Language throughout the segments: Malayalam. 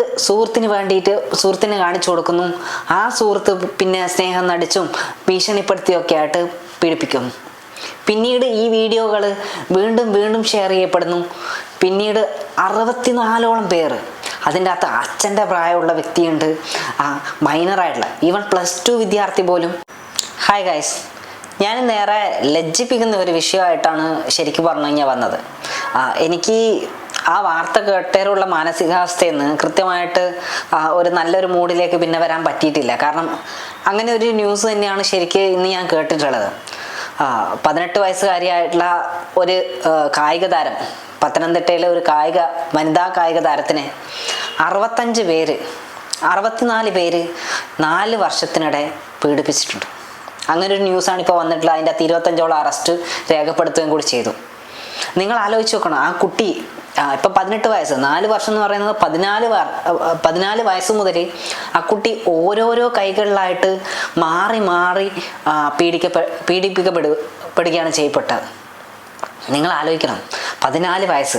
സുഹൃത്തിന് വേണ്ടിയിട്ട് സുഹൃത്തിനെ കാണിച്ചു കൊടുക്കുന്നു. ആ സുഹൃത്ത് പിന്നെ സ്നേഹം നടിച്ചും ഭീഷണിപ്പെടുത്തിയൊക്കെ ആയിട്ട് പീഡിപ്പിക്കും പിന്നീട് ഈ വീഡിയോകൾ വീണ്ടും വീണ്ടും ഷെയർ ചെയ്യപ്പെടുന്നു. പിന്നീട് അറുപത്തിനാലോളം പേർ അതിന്റെ അകത്ത് അച്ഛന്റെ പ്രായമുള്ള വ്യക്തിയുണ്ട്. ആ മൈനറായിട്ടുള്ള ഈവൻ പ്ലസ് ടു വിദ്യാർത്ഥി പോലും. ഹായ് ഗൈസ് ഞാൻ നേരെ ലജ്ജിപ്പിക്കുന്ന ഒരു വിഷയമായിട്ടാണ് ശരിക്കും പറഞ്ഞു കഴിഞ്ഞാൽ വന്നത്. എനിക്ക് ആ വാർത്ത കേട്ടേറുള്ള മാനസികാവസ്ഥയിൽ നിന്ന് കൃത്യമായിട്ട് ഒരു നല്ലൊരു മൂഡിലേക്ക് പിന്നെ വരാൻ പറ്റിയിട്ടില്ല. കാരണം അങ്ങനെ ഒരു ന്യൂസ് തന്നെയാണ് ശരിക്ക് ഇന്ന് ഞാൻ കേട്ടിട്ടുള്ളത്. പതിനെട്ട് വയസ്സുകാരിയായിട്ടുള്ള ഒരു കായിക താരം പത്തനംതിട്ടയിലെ ഒരു കായിക വനിതാ കായിക താരത്തിന് അറുപത്തഞ്ച് പേര് അറുപത്തിനാല് പേര് നാല് വർഷത്തിനിടെ പീഡിപ്പിച്ചിട്ടുണ്ട്. അങ്ങനെ ഒരു ന്യൂസാണ് ഇപ്പോൾ വന്നിട്ടുള്ളത്. അതിന്റെ അകത്ത് ഇരുപത്തഞ്ചോളം അറസ്റ്റ് രേഖപ്പെടുത്തുകയും കൂടി ചെയ്തു. നിങ്ങൾ ആലോചിച്ച് നോക്കണം. ആ കുട്ടി ഇപ്പൊ പതിനെട്ട് വയസ്സ് നാല് വർഷം എന്ന് പറയുന്നത് പതിനാല് പതിനാല് വയസ്സ് മുതൽ ആ കുട്ടി ഓരോരോ കൈകളിലായിട്ട് മാറി മാറി പീഡിക്കപ്പെ പീഡിപ്പിക്കപ്പെടുകയാണ് ചെയ്യപ്പെട്ടത്. നിങ്ങൾ ആലോചിക്കണം പതിനാല് വയസ്സ്.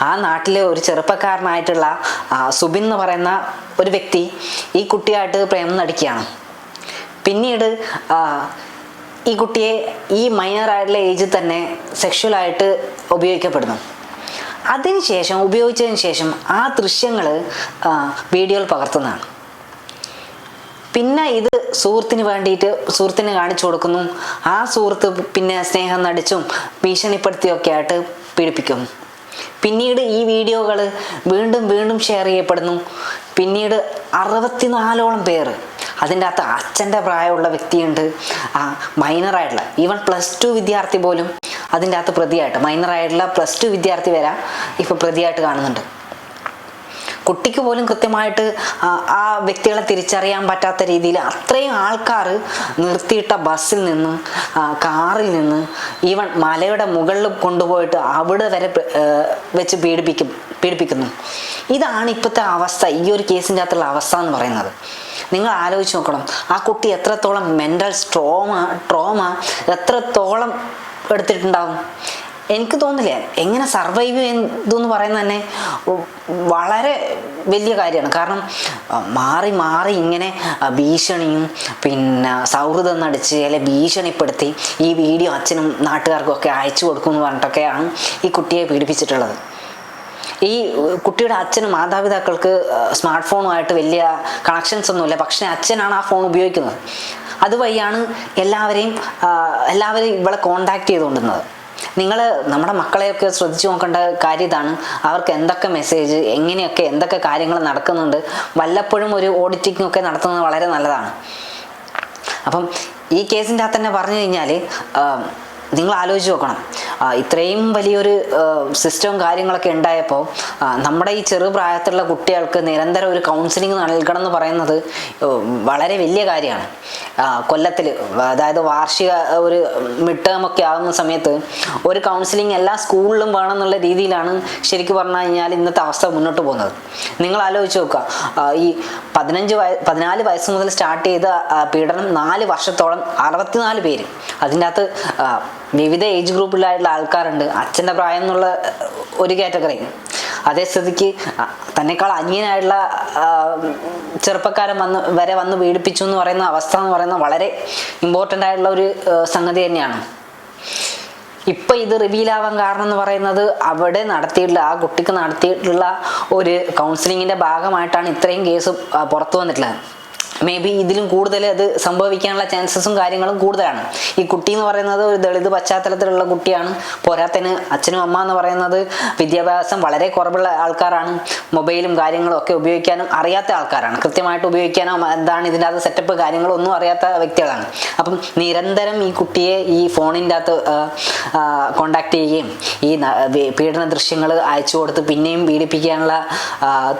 ആ നാട്ടിലെ ഒരു ചെറുപ്പക്കാരനായിട്ടുള്ള സുബിൻ എന്ന് പറയുന്ന ഒരു വ്യക്തി ഈ കുട്ടിയായിട്ട് പ്രേമം നടിക്കുകയാണ്. പിന്നീട് ഈ കുട്ടിയെ ഈ മൈനറായിട്ടുള്ള ഏജിൽ തന്നെ സെക്ഷുവലായിട്ട് ഉപയോഗിക്കപ്പെടുന്നു. അതിനുശേഷം ഉപയോഗിച്ചതിന് ശേഷം ആ ദൃശ്യങ്ങൾ വീഡിയോയിൽ പകർത്തുന്നതാണ്. പിന്നെ ഇത് സുഹൃത്തിന് വേണ്ടിയിട്ട് സുഹൃത്തിനെ കാണിച്ചു കൊടുക്കുന്നു. ആ സുഹൃത്ത് പിന്നെ സ്നേഹം നടിച്ചും ഭീഷണിപ്പെടുത്തിയൊക്കെ ആയിട്ട് പീഡിപ്പിക്കും. പിന്നീട് ഈ വീഡിയോകൾ വീണ്ടും വീണ്ടും ഷെയർ ചെയ്യപ്പെടുന്നു. പിന്നീട് അറുപത്തിനാലോളം പേർ അതിന്റെ അകത്ത് അച്ഛന്റെ പ്രായമുള്ള വ്യക്തിയുണ്ട്. ആ മൈനറായിട്ടുള്ള ഈവൻ പ്ലസ് ടു വിദ്യാർത്ഥി പോലും അതിന്റെ അകത്ത് പ്രതിയായിട്ട്. മൈനറായിട്ടുള്ള പ്ലസ് ടു വിദ്യാർത്ഥി വരെ ഇപ്പോൾ പ്രതിയായിട്ട് കാണുന്നുണ്ട്. കുട്ടിക്ക് പോലും കൃത്യമായിട്ട് ആ, വ്യക്തികളെ തിരിച്ചറിയാൻ പറ്റാത്ത രീതിയിൽ അത്രയും ആൾക്കാർ നിർത്തിയിട്ട ബസ്സിൽ നിന്ന് കാറിൽ നിന്ന് ഈവൻ മലയുടെ മുകളിൽ കൊണ്ടുപോയിട്ട് അവിടെ വരെ വെച്ച് പീഡിപ്പിക്കും. പീഡിപ്പിക്കുന്നു. ഇതാണ് ഇപ്പോഴത്തെ അവസ്ഥ ഈ ഒരു കേസിന്റെ അകത്തുള്ള അവസ്ഥ എന്ന് പറയുന്നത്. നിങ്ങൾ ആലോചിച്ച് നോക്കണം ആ കുട്ടി എത്രത്തോളം മെന്റൽ സ്ട്രോമ ട്രോമ എത്രത്തോളം എടുത്തിട്ടുണ്ടാവും. എനിക്ക് തോന്നില്ല എങ്ങനെ സർവൈവ് ചെയ്തെന്ന് പറയുന്നത് തന്നെ വളരെ വലിയ കാര്യമാണ്. കാരണം മാറി മാറി ഇങ്ങനെ ഭീഷണിയും പിന്നെ സൗഹൃദം നടിച്ച് അല്ലെ ഭീഷണിപ്പെടുത്തി ഈ വീഡിയോ അച്ഛനും നാട്ടുകാർക്കും ഒക്കെ അയച്ചു കൊടുക്കുമെന്ന് പറഞ്ഞിട്ടൊക്കെയാണ് ഈ കുട്ടിയെ പീഡിപ്പിച്ചിട്ടുള്ളത്. ഈ കുട്ടിയുടെ അച്ഛനും മാതാപിതാക്കൾക്ക് സ്മാർട്ട് ഫോണുമായിട്ട് വലിയ കണക്ഷൻസ് ഒന്നുമില്ല. പക്ഷേ അച്ഛനാണ് ആ ഫോൺ ഉപയോഗിക്കുന്നത്. അതുവഴിയാണ് എല്ലാവരെയും എല്ലാവരെയും ഇവളെ കോണ്ടാക്ട് ചെയ്തുകൊണ്ടിരുന്നത്. നിങ്ങൾ നമ്മുടെ മക്കളെയൊക്കെ ശ്രദ്ധിച്ചു നോക്കേണ്ട കാര്യം ഇതാണ്. അവർക്ക് എന്തൊക്കെ മെസ്സേജ് എങ്ങനെയൊക്കെ എന്തൊക്കെ കാര്യങ്ങൾ നടക്കുന്നുണ്ട് വല്ലപ്പോഴും ഒരു ഓഡിറ്റിംഗ് ഒക്കെ നടത്തുന്നത് വളരെ നല്ലതാണ്. അപ്പം ഈ കേസിന്റെ അകത്ത് തന്നെ പറഞ്ഞു കഴിഞ്ഞാൽ നിങ്ങൾ ആലോചിച്ച് നോക്കണം ഇത്രയും വലിയൊരു സിസ്റ്റവും കാര്യങ്ങളൊക്കെ ഉണ്ടായപ്പോൾ നമ്മുടെ ഈ ചെറുപ്രായത്തിലുള്ള കുട്ടികൾക്ക് നിരന്തരം ഒരു കൗൺസിലിംഗ് നൽകണം എന്ന് പറയുന്നത് വളരെ വലിയ കാര്യമാണ്. കൊല്ലത്തിൽ അതായത് വാർഷിക ഒരു മിഡ് ടേം ഒക്കെ ആകുന്ന സമയത്ത് ഒരു കൗൺസിലിംഗ് എല്ലാ സ്കൂളിലും വേണം എന്നുള്ള രീതിയിലാണ് ശരിക്കും പറഞ്ഞു കഴിഞ്ഞാൽ ഇന്നത്തെ അവസ്ഥ മുന്നോട്ട് പോകുന്നത്. നിങ്ങൾ ആലോചിച്ച് നോക്കുക. ഈ പതിനഞ്ച് വയ പതിനാല് വയസ്സ് മുതൽ സ്റ്റാർട്ട് ചെയ്ത പീഡനം നാല് വർഷത്തോളം അറുപത്തിനാല് പേര് അതിന്റെ അകത്ത് വിവിധ ഏജ് ഗ്രൂപ്പിലായിട്ടുള്ള ആൾക്കാരുണ്ട്. അച്ഛന്റെ പ്രായം എന്നുള്ള ഒരു കാറ്റഗറി അതേ സ്ഥിതിക്ക് തന്നെക്കാൾ അന്യനായിട്ടുള്ള ചെറുപ്പക്കാരൻ വന്ന് വരെ വന്ന് പീഡിപ്പിച്ചു എന്ന് പറയുന്ന അവസ്ഥ എന്ന് പറയുന്നത് വളരെ ഇമ്പോർട്ടന്റ് ആയിട്ടുള്ള ഒരു സംഗതി തന്നെയാണ്. ഇപ്പൊ ഇത് റിവീലാവാൻ കാരണം എന്ന് പറയുന്നത് അവിടെ നടത്തിയിട്ടുള്ള ആ കുട്ടിക്ക് നടത്തിയിട്ടുള്ള ഒരു കൗൺസിലിങ്ങിന്റെ ഭാഗമായിട്ടാണ് ഇത്രയും കേസ് പുറത്തു വന്നിട്ടുള്ളത്. മേ ബി ഇതിലും കൂടുതൽ അത് സംഭവിക്കാനുള്ള ചാൻസസും കാര്യങ്ങളും കൂടുതലാണ്. ഈ കുട്ടി എന്ന് പറയുന്നത് ഒരു ദളിത് പശ്ചാത്തലത്തിലുള്ള കുട്ടിയാണ്. പോരാത്തതിന് അച്ഛനും അമ്മ എന്ന് പറയുന്നത് വിദ്യാഭ്യാസം വളരെ കുറവുള്ള ആൾക്കാരാണ്. മൊബൈലും കാര്യങ്ങളും ഒക്കെ ഉപയോഗിക്കാനും അറിയാത്ത ആൾക്കാരാണ്. കൃത്യമായിട്ട് ഉപയോഗിക്കാനോ എന്താണ് ഇതിന്റെ അത് സെറ്റപ്പ് കാര്യങ്ങളോ ഒന്നും അറിയാത്ത വ്യക്തികളാണ്. അപ്പം നിരന്തരം ഈ കുട്ടിയെ ഈ ഫോണിന്റെ അകത്ത് കോണ്ടാക്ട് ചെയ്യുകയും ഈ പീഡന ദൃശ്യങ്ങൾ അയച്ചു കൊടുത്ത് പിന്നെയും പീഡിപ്പിക്കാനുള്ള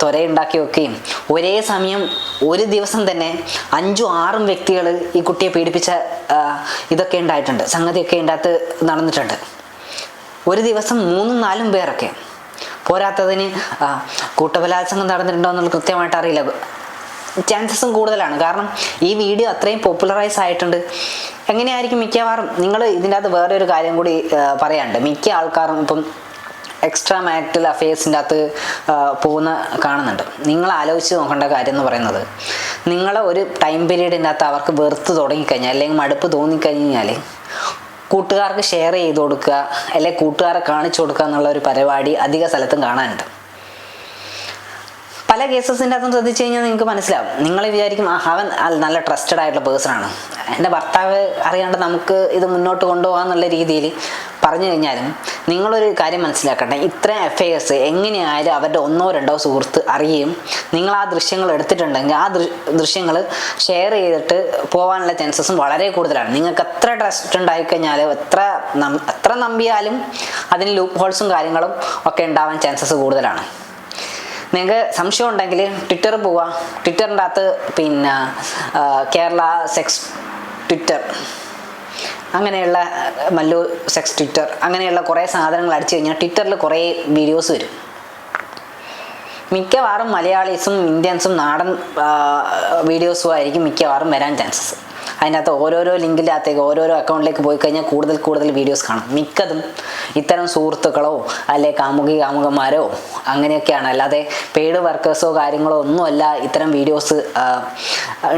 ത്വരയുണ്ടാക്കി വെക്കുകയും ഒരേ സമയം ഒരു ദിവസം തന്നെ അഞ്ചും ആറും വ്യക്തികൾ ഈ കുട്ടിയെ പീഡിപ്പിച്ച ഇതൊക്കെ ഉണ്ടായിട്ടുണ്ട്. സംഗതിയൊക്കെ ഇതിന്റെ നടന്നിട്ടുണ്ട്. ഒരു ദിവസം മൂന്നും നാലും പേരൊക്കെ പോരാത്തതിന് കൂട്ടബലാത്സംഗം നടന്നിട്ടുണ്ടോ എന്നുള്ളത് കൃത്യമായിട്ട് അറിയില്ല. ചാൻസസും കൂടുതലാണ്. കാരണം ഈ വീഡിയോ അത്രയും പോപ്പുലറൈസ് ആയിട്ടുണ്ട്. എങ്ങനെയായിരിക്കും മിക്കവാറും? നിങ്ങൾ ഇതിന്റെ അകത്ത് വേറെ ഒരു കാര്യം കൂടി പറയാനുണ്ട്. മിക്ക ആൾക്കാരും ഇപ്പം എക്സ്ട്രാ മാരിറ്റൽ അഫയേഴ്സിന്റെ അകത്ത് പോകുന്ന കാണുന്നുണ്ട്. നിങ്ങൾ ആലോചിച്ച് നോക്കേണ്ട കാര്യം എന്ന് പറയുന്നത് നിങ്ങൾ ഒരു ടൈം പീരീഡിനകത്ത് അവർക്ക് വെറുത്ത് തുടങ്ങിക്കഴിഞ്ഞാൽ അല്ലെങ്കിൽ മടുപ്പ് തോന്നിക്കഴിഞ്ഞാൽ കൂട്ടുകാർക്ക് ഷെയർ ചെയ്ത് കൊടുക്കുക അല്ലെങ്കിൽ കൂട്ടുകാരെ കാണിച്ചു കൊടുക്കുക എന്നുള്ള ഒരു പരിപാടി അധിക സ്ഥലത്തും കാണാനുണ്ട്. പല കേസസിന്റെ അകത്തും ശ്രദ്ധിച്ചു കഴിഞ്ഞാൽ നിങ്ങൾക്ക് മനസ്സിലാവും. നിങ്ങൾ വിചാരിക്കും "ആ, അവൻ നല്ല ട്രസ്റ്റഡ് ആയിട്ടുള്ള പേഴ്സൺ ആണ്. എന്റെ ഭർത്താവ് അറിയാണ്ട് നമുക്ക് ഇത് മുന്നോട്ട് കൊണ്ടുപോകാമെന്നുള്ള രീതിയിൽ പറഞ്ഞു കഴിഞ്ഞാലും നിങ്ങളൊരു കാര്യം മനസ്സിലാക്കട്ടെ. ഇത്രയും എഫയേഴ്സ് എങ്ങനെയായാലും അവരുടെ ഒന്നോ രണ്ടോ സുഹൃത്ത് അറിയുകയും നിങ്ങൾ ആ ദൃശ്യങ്ങൾ എടുത്തിട്ടുണ്ടെങ്കിൽ ആ ദൃശ്യങ്ങൾ ഷെയർ ചെയ്തിട്ട് പോകാനുള്ള ചാൻസസും വളരെ കൂടുതലാണ്. നിങ്ങൾക്ക് എത്ര ട്രസ്റ്റ് ഉണ്ടായിക്കഴിഞ്ഞാലും എത്ര എത്ര നമ്പിയാലും അതിന് ലൂപ്പ് ഹോൾസും കാര്യങ്ങളും ഒക്കെ ഉണ്ടാവാൻ ചാൻസസ് കൂടുതലാണ്. നിങ്ങൾക്ക് സംശയം ഉണ്ടെങ്കിൽ ട്വിറ്ററിൽ പോവുക ട്വിറ്ററിന്റെ അകത്ത് പിന്നെ കേരള സെക്സ് ട്വിറ്റർ അങ്ങനെയുള്ള മല്ലു സെക്സ് ട്വിറ്റർ അങ്ങനെയുള്ള കുറേ സാധനങ്ങൾ അടിച്ചു കഴിഞ്ഞാൽ ട്വിറ്ററിൽ കുറേ വീഡിയോസ് വരും. മിക്കവാറും മലയാളീസും ഇന്ത്യൻസും നാടൻ വീഡിയോസും ആയിരിക്കും മിക്കവാറും വരാൻ ചാൻസസ് അതിനകത്ത് ഓരോരോ ലിങ്കിന്റെ ഓരോരോ അക്കൗണ്ടിലേക്ക് പോയി കഴിഞ്ഞാൽ കൂടുതൽ കൂടുതൽ വീഡിയോസ് കാണും. മിക്കതും ഇത്തരം സുഹൃത്തുക്കളോ അല്ലെ കാമുകി കാമുകന്മാരോ അങ്ങനെയൊക്കെയാണ്. അല്ലാതെ പെയ്ഡ് വർക്കേഴ്സോ കാര്യങ്ങളോ ഒന്നുമല്ല ഇത്തരം വീഡിയോസ്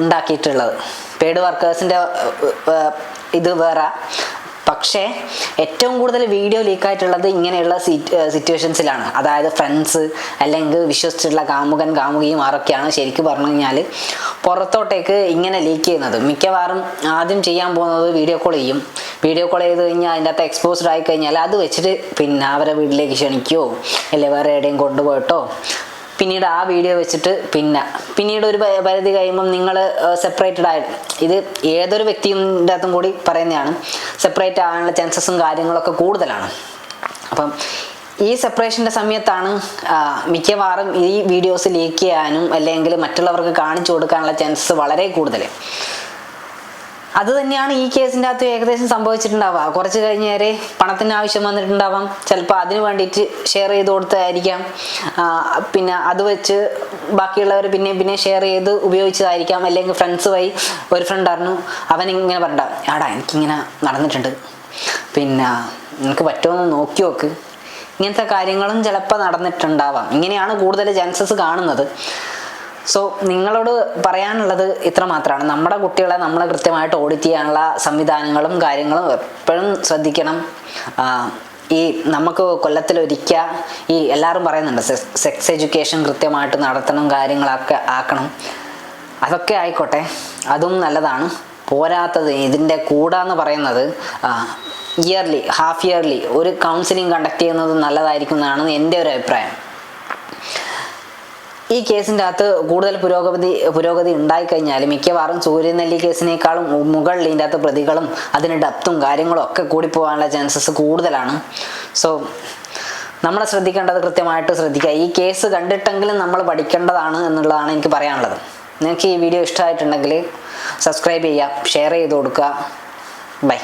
ഉണ്ടാക്കിയിട്ടുള്ളത്. പെയ്ഡ് വർക്കേഴ്സിന്റെ ഇത് വേറെ. പക്ഷേ ഏറ്റവും കൂടുതൽ വീഡിയോ ലീക്കായിട്ടുള്ളത് ഇങ്ങനെയുള്ള സിറ്റുവേഷൻസിലാണ് അതായത് ഫ്രണ്ട്സ് അല്ലെങ്കിൽ വിശ്വസിച്ചിട്ടുള്ള കാമുകൻ കാമുകിയും ആരൊക്കെയാണ് ശരിക്കും പറഞ്ഞു കഴിഞ്ഞാൽ പുറത്തോട്ടേക്ക് ഇങ്ങനെ ലീക്ക് ചെയ്യുന്നത്. മിക്കവാറും ആദ്യം ചെയ്യാൻ പോകുന്നത് വീഡിയോ കോൾ ചെയ്യും. വീഡിയോ കോൾ ചെയ്ത് കഴിഞ്ഞാൽ അതിന്റെ അകത്ത് എക്സ്പോസ്ഡ് ആയി കഴിഞ്ഞാൽ അത് വെച്ചിട്ട് പിന്നെ അവരെ വീട്ടിലേക്ക് ക്ഷണിക്കുകയോ അല്ലെങ്കിൽ വേറെ എവിടെയും കൊണ്ടുപോയിട്ടോ പിന്നീട് ആ വീഡിയോ വെച്ചിട്ട് പിന്നെ. പിന്നീട് ഒരു പരിധി കഴിയുമ്പം നിങ്ങൾ സെപ്പറേറ്റഡ് ആയി. ഇത് ഏതൊരു വ്യക്തിയുടെ അകത്തും കൂടി പറയുന്നതാണ്. സെപ്പറേറ്റ് ആകാനുള്ള ചാൻസസും കാര്യങ്ങളൊക്കെ കൂടുതലാണ്. അപ്പം ഈ സെപ്പറേഷന്റെ സമയത്താണ് മിക്കവാറും ഈ വീഡിയോസ് ലീക്ക് ചെയ്യാനും അല്ലെങ്കിൽ മറ്റുള്ളവർക്ക് കാണിച്ചു കൊടുക്കാനുള്ള ചാൻസസ് വളരെ കൂടുതൽ അത് തന്നെയാണ് ഈ കേസിന്റെ അകത്ത് ഏകദേശം സംഭവിച്ചിട്ടുണ്ടാവുക. കുറച്ച് കഴിഞ്ഞേരെ പണത്തിന് ആവശ്യം വന്നിട്ടുണ്ടാവാം. ചിലപ്പോൾ അതിന് വേണ്ടിയിട്ട് ഷെയർ ചെയ്ത് കൊടുത്തതായിരിക്കാം. പിന്നെ അത് വെച്ച് ബാക്കിയുള്ളവർ പിന്നെ പിന്നെ ഷെയർ ചെയ്ത് ഉപയോഗിച്ചതായിരിക്കാം. അല്ലെങ്കിൽ ഫ്രണ്ട്സ് വഴി ഒരു ഫ്രണ്ട് അറിഞ്ഞു. അവൻ ഇങ്ങനെ പറഞ്ഞ ആടാ എനിക്കിങ്ങനെ നടന്നിട്ടുണ്ട്. പിന്നെ നിനക്ക് പറ്റുമെന്ന് നോക്കി നോക്ക്. ഇങ്ങനത്തെ കാര്യങ്ങളും ചിലപ്പോൾ നടന്നിട്ടുണ്ടാവാം. ഇങ്ങനെയാണ് കൂടുതൽ ചാൻസസ് കാണുന്നത്. സോ നിങ്ങളോട് പറയാനുള്ളത് ഇത്ര മാത്രമാണ് നമ്മുടെ കുട്ടികളെ നമ്മൾ കൃത്യമായിട്ട് ഓഡിറ്റ് ചെയ്യാനുള്ള സംവിധാനങ്ങളും കാര്യങ്ങളും എപ്പോഴും ശ്രദ്ധിക്കണം. ഈ നമുക്ക് കൊല്ലത്തിലൊരിക്ക ഈ എല്ലാവരും പറയുന്നുണ്ട് സെക്സ് എഡ്യൂക്കേഷൻ കൃത്യമായിട്ട് നടത്തണം കാര്യങ്ങളൊക്കെ ആക്കണം. അതൊക്കെ ആയിക്കോട്ടെ. അതും നല്ലതാണ്. പോരാത്തത് ഇതിന്റെ കൂടാന്ന് പറയുന്നത് ഇയർലി ഹാഫ് ഇയർലി ഒരു കൗൺസിലിംഗ് കണ്ടക്ട് ചെയ്യുന്നത് നല്ലതായിരിക്കും എന്നാണ് എന്റെ ഒരു അഭിപ്രായം. ഈ കേസിന്റെ അകത്ത് കൂടുതൽ പുരോഗതി പുരോഗതി ഉണ്ടായിക്കഴിഞ്ഞാൽ മിക്കവാറും സൂര്യനെല്ലി കേസിനേക്കാളും മുകളിൽ ഇതിന്റെ അകത്ത് പ്രതികളും അതിന് ഡെപ്തും കാര്യങ്ങളും ഒക്കെ കൂടി പോകാനുള്ള ചാൻസസ് കൂടുതലാണ്. സോ നമ്മൾ ശ്രദ്ധിക്കേണ്ടത് കൃത്യമായിട്ട് ശ്രദ്ധിക്കുക. ഈ കേസ് കണ്ടിട്ടെങ്കിലും നമ്മൾ പഠിക്കേണ്ടതാണ് എന്നുള്ളതാണ് എനിക്ക് പറയാനുള്ളത്. നിങ്ങൾക്ക് ഈ വീഡിയോ ഇഷ്ടമായിട്ടുണ്ടെങ്കിൽ സബ്സ്ക്രൈബ് ചെയ്യുക ഷെയർ ചെയ്ത് കൊടുക്കുക. ബൈ.